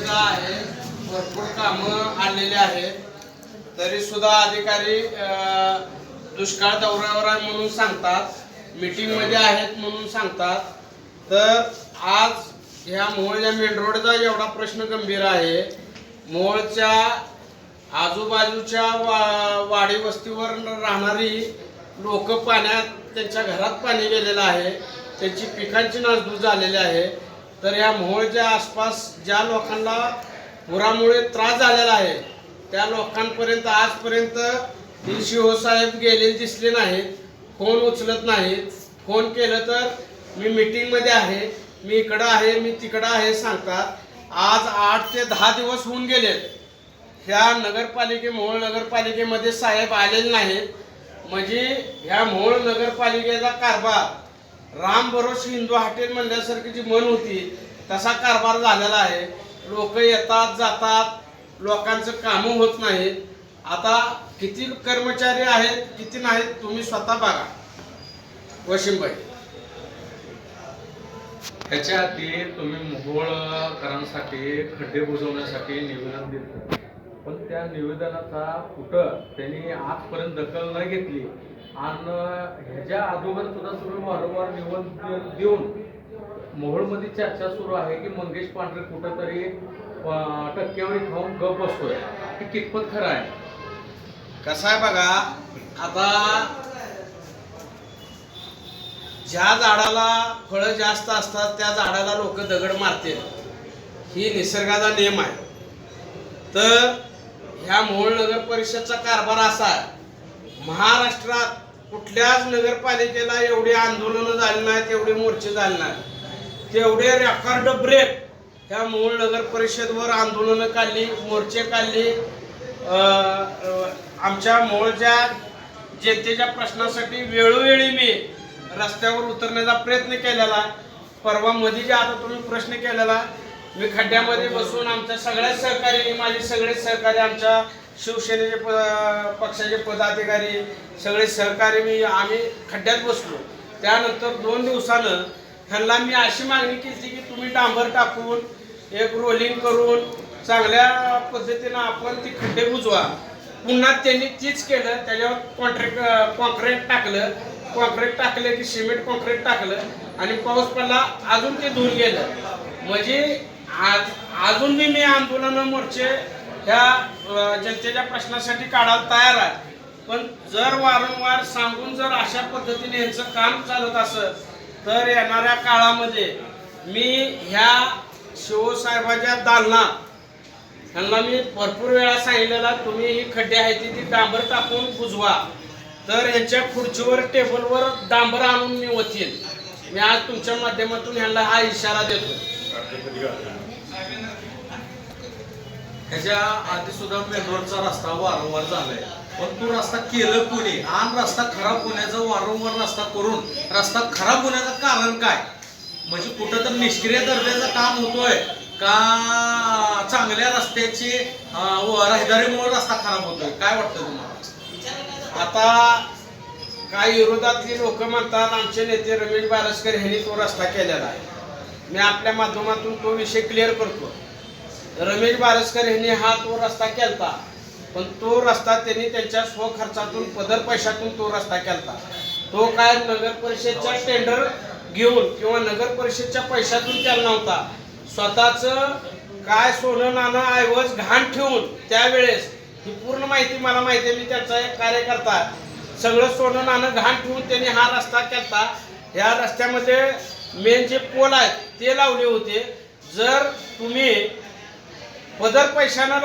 रस्त्याचं आहे? भरपूर कामं आलेली आहेत. तरी सुद्धा अधिकारी दुष्काळ दौऱ्यावर आहे म्हणून सांगतात. मीटिंगमध्ये आहेत म्हणून सांगतात. तर आज ह्या मोहोळच्या मेन रोडचा एवढा प्रश्न गंभीर आहे. मोहोळच्या आजूबाजूच्या वा वाडी वस्तीवर राहणारी लोक पाण्यात त्यांच्या घरात पाणी गेलेलं आहे. त्यांची पिकांची नासधूस झालेली आहे. तर या मोहोळच्या आसपास ज्या लोकांना पुरामुळे त्रास झालेला आहे त्या लोकांपर्यंत आजपर्यंत ही शिवसाहेब हो गेलेले दिसले नाहीत फोन उचलत नाहीत फोन केलं तर मी मीटिंगमध्ये आहे मी इकडं आहे मी तिकडं आहे सांगतात आज आठ ते दहा दिवस होऊन गेलेत ह्या नगरपालिके मोहोळ नगरपालिकेमध्ये साहेब आलेले नाहीत. म्हणजे ह्या मोहोळ नगरपालिकेचा कारभार राम भरोश हिंदू हॉटेल म्हणल्यासारखी जी मन होती तसा कारभार झालेला आहे. लोक येतात जातात लोकांचं कामं होत नाहीत आता किती कर्मचारी आहेत किती नाहीत तुम्ही स्वतः बघा. वशिमबाई. त्याच्या आधी तुम्ही मोहोळकरांसाठी खड्डे बुजवण्यासाठी निवेदन दिलं. पण त्या निवेदनाचा कुठं त्यांनी आजपर्यंत दखल न घेतली आणि ह्याच्या अगोदर सुद्धा तुम्ही वारंवार निवेदन देऊन मोहोळमध्ये चर्चा सुरू आहे की मंगेश पांढरे कुठंतरी अं, टक्केवारी खाऊन गप बसतोय. हे कितपत खरं आहे? कसं आहे बघा आता ज्या झाडाला फळं जास्त असतात त्या झाडाला लोक दगड मारतील. ही निसर्गाचा नियम आहे. तर ह्या मोहोळ नगर परिषदचा कारभार असा आहे. महाराष्ट्रात कुठल्याच नगरपालिकेला एवढी आंदोलनं झाली नाहीत एवढे मोर्चे झाले नाहीत. तेवढे रेकॉर्ड ब्रेक ह्या मोहोळ नगर परिषदवर आंदोलनं काढली मोर्चे काढली आमच्या मोहोळच्या जनतेच्या प्रश्नासाठी वेळोवेळी मी रस्त्यावर उतरण्याचा प्रयत्न केलेला. परवा मध्ये जे आता तुम्ही प्रश्न केलेला मी खड्ड्यामध्ये बसून आमच्या सगळ्या सहकारी माझे सगळे सहकारी आमच्या शिवसेनेचे प पक्षाचे पदाधिकारी सगळे सहकारी मी आम्ही खड्ड्यात बसलो. त्यानंतर दोन दिवसानं ह्यांना मी अशी मागणी केली की तुम्ही डांबर टाकून एक रोलिंग करून चांगल्या पद्धतीनं आपण ती खड्डे बुजवा. पुन्हा त्यांनी तीच केलं त्याच्यावर कॉन्ट्रॅक्ट कॉन्क्रीट टाकलं. कॉन्क्रीट टाकलं की सिमेंट कॉन्क्रीट टाकलं आणि पाऊस पडला अजून ते धुवून गेलं. म्हणजे आज अजून मी मी आंदोलनं मोर्चे ह्या जनतेच्या प्रश्नासाठी काढायला तयार आहे. पण जर वारंवार सांगून जर अशा पद्धतीने यांचं काम चालत असत तर येणाऱ्या काळामध्ये मी ह्या शिवसाहेबाच्या दालना त्यांना मी भरपूर वेळा सांगितलेला तुम्ही ही खड्डे आहे ती ती डांबर टाकून बुजवा. तर यांच्या खुर्चीवर टेबलवर डांबर आणून मी वतीन मी आज तुमच्या माध्यमातून ह्यांना हा इशारा देतो. ह्याच्या आधी सुद्धा मेट्रोचा रस्ता वारंवार झालाय. पण तो रस्ता केलं कोणी? आणि रस्ता खराब होण्याचा वारंवार रस्ता करून रस्ता खराब होण्याचं कारण काय? म्हणजे कुठं तर निष्क्रिय दर्जाचं काम होतोय का चांगल्या रस्त्याची रहदारीमुळे रस्ता खराब होतोय? काय वाटतं तुम्हाला? आता काही विरोधातली लोक म्हणतात आमचे नेते रमेश बारसकर यांनी तो रस्ता केलेला आहे. मी आपल्या माध्यमातून तो विषय क्लिअर करतो. रमेश बारसकर यांनी हा तो रस्ता केलता पण तो रस्ता त्यांनी त्यांच्या स्वखर्चातून पदर पैशातून तो रस्ता केलता. तो काय नगर परिषदच्या टेंडर घेऊन किंवा नगर परिषदच्या पैशातून केला नव्हता. स्वतःच काय सोनं नाणं ऐवज घाण ठेवून त्यावेळेस ही पूर्ण माहिती मला माहिती आहे मी त्याचा एक कार्यकर्ता सगळं सोनं नाणं घाण ठेवून त्यांनी हा रस्ता केलता. या रस्त्यामध्ये मेन जे पोल आहेत ते लावले होते. जर तुम्ही पदर पैशांना